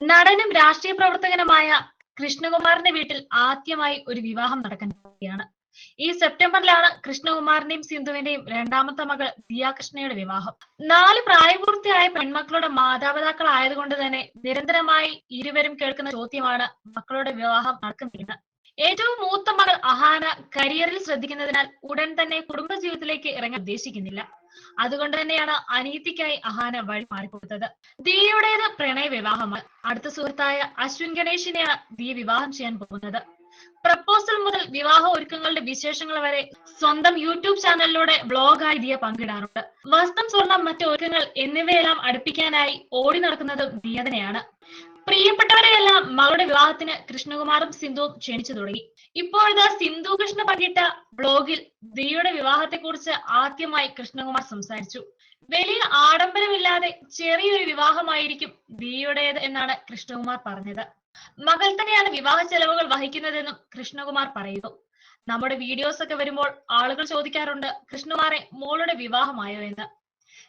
നടനും രാഷ്ട്രീയ പ്രവർത്തകനുമായ കൃഷ്ണകുമാറിന്റെ വീട്ടിൽ ആദ്യമായി ഒരു വിവാഹം നടക്കാൻ പോവുകയാണ്. ഈ സെപ്റ്റംബറിലാണ് കൃഷ്ണകുമാറിന്റെയും സിന്ധുവിന്റെയും രണ്ടാമത്തെ മകൾ ദിയാകൃഷ്ണയുടെ വിവാഹം. നാല് പ്രായപൂർത്തിയായ പെൺമക്കളുടെ മാതാപിതാക്കളായതുകൊണ്ട് തന്നെ നിരന്തരമായി ഇരുവരും കേൾക്കുന്ന ചോദ്യമാണ് മക്കളുടെ വിവാഹം നടക്കുന്നില്ല. ഏറ്റവും മൂത്ത മകൾ അഹാന കരിയറിൽ ശ്രദ്ധിക്കുന്നതിനാൽ ഉടൻ തന്നെ കുടുംബ ജീവിതത്തിലേക്ക് ഇറങ്ങാൻ ഉദ്ദേശിക്കുന്നില്ല. അതുകൊണ്ട് തന്നെയാണ് അനീതിക്കായി അഹാന വഴി മാറിക്കൊടുത്തത്. ദിയയുടേത് പ്രണയ വിവാഹമാണ്. അടുത്ത സുഹൃത്തായ അശ്വിൻ ഗണേഷിനെയാണ് ദിയ വിവാഹം ചെയ്യാൻ പോകുന്നത്. പ്രപ്പോസൽ മുതൽ വിവാഹ ഒരുക്കങ്ങളുടെ വിശേഷങ്ങൾ വരെ സ്വന്തം യൂട്യൂബ് ചാനലിലൂടെ ബ്ലോഗായി ദിയ പങ്കിടാറുണ്ട്. വസ്ത്രം സ്വർണം മറ്റു ഒരുക്കങ്ങൾ എന്നിവയെല്ലാം അടുപ്പിക്കാനായി ഓടി നടക്കുന്നതും ദിയ തന്നെയാണ് പ്രിയപ്പെട്ടവരെയെല്ലാം മകളുടെ വിവാഹത്തിന് കൃഷ്ണകുമാറും സിന്ധുവും ക്ഷണിച്ചു തുടങ്ങി. ഇപ്പോഴത്തെ സിന്ധു കൃഷ്ണ പങ്കിട്ട ബ്ലോഗിൽ ദിയുടെ വിവാഹത്തെ കുറിച്ച് ആദ്യമായി കൃഷ്ണകുമാർ സംസാരിച്ചു. വലിയ ആഡംബരമില്ലാതെ ചെറിയൊരു വിവാഹമായിരിക്കും ദിയുടേത് എന്നാണ് കൃഷ്ണകുമാർ പറഞ്ഞത്. മകൾ തന്നെയാണ് വിവാഹ ചെലവുകൾ വഹിക്കുന്നതെന്നും കൃഷ്ണകുമാർ പറയുന്നു. നമ്മുടെ വീഡിയോസ് ഒക്കെ വരുമ്പോൾ ആളുകൾ ചോദിക്കാറുണ്ട് കൃഷ്ണകുമാറെ മോളുടെ വിവാഹമായോ എന്ന്?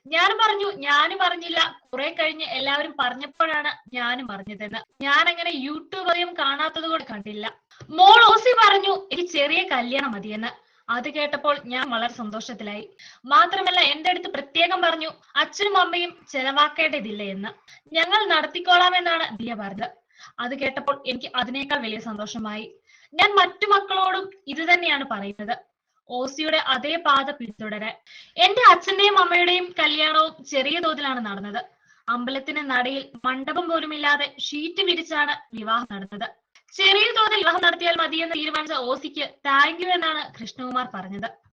ഞാൻ പറഞ്ഞു ഞാനും അറിഞ്ഞില്ല കുറെ കഴിഞ്ഞ് എല്ലാവരും പറഞ്ഞപ്പോഴാണ് ഞാനും അറിഞ്ഞതെന്ന് ഞാൻ അങ്ങനെ യൂട്യൂബ് അധികം കാണാത്തത് കൊണ്ട് കണ്ടില്ല. മോൾ ഓസി പറഞ്ഞു എനിക്ക് ചെറിയ കല്യാണം മതിയെന്ന്. അത് കേട്ടപ്പോൾ ഞാൻ വളരെ സന്തോഷത്തിലായി. മാത്രമല്ല എന്റെ അടുത്ത് പ്രത്യേകം പറഞ്ഞു അച്ഛനും അമ്മയും ചെലവാക്കേണ്ടതില്ല എന്ന്. ഞങ്ങൾ നടത്തിക്കോളാമെന്നാണ് ദിയ പറഞ്ഞത്. അത് കേട്ടപ്പോൾ എനിക്ക് അതിനേക്കാൾ വലിയ സന്തോഷമായി. ഞാൻ മറ്റു മക്കളോടും ഇത് തന്നെയാണ് പറയുന്നത്. ഓസിയുടെ അതേ പാത പിന്തുടരാൻ. എന്റെ അച്ഛന്റെയും അമ്മയുടെയും കല്യാണവും ചെറിയ തോതിലാണ് നടന്നത്. അമ്പലത്തിന് നടയിൽ മണ്ഡപം പോലുമില്ലാതെ ഷീറ്റ് വിരിച്ചാണ് വിവാഹം നടന്നത്. ചെറിയ തോതിൽ വിവാഹം നടത്തിയാൽ മതിയെന്ന് തീരുമാനിച്ച ഓസിക്ക് താങ്ക് യു എന്നാണ് കൃഷ്ണകുമാർ പറഞ്ഞത്.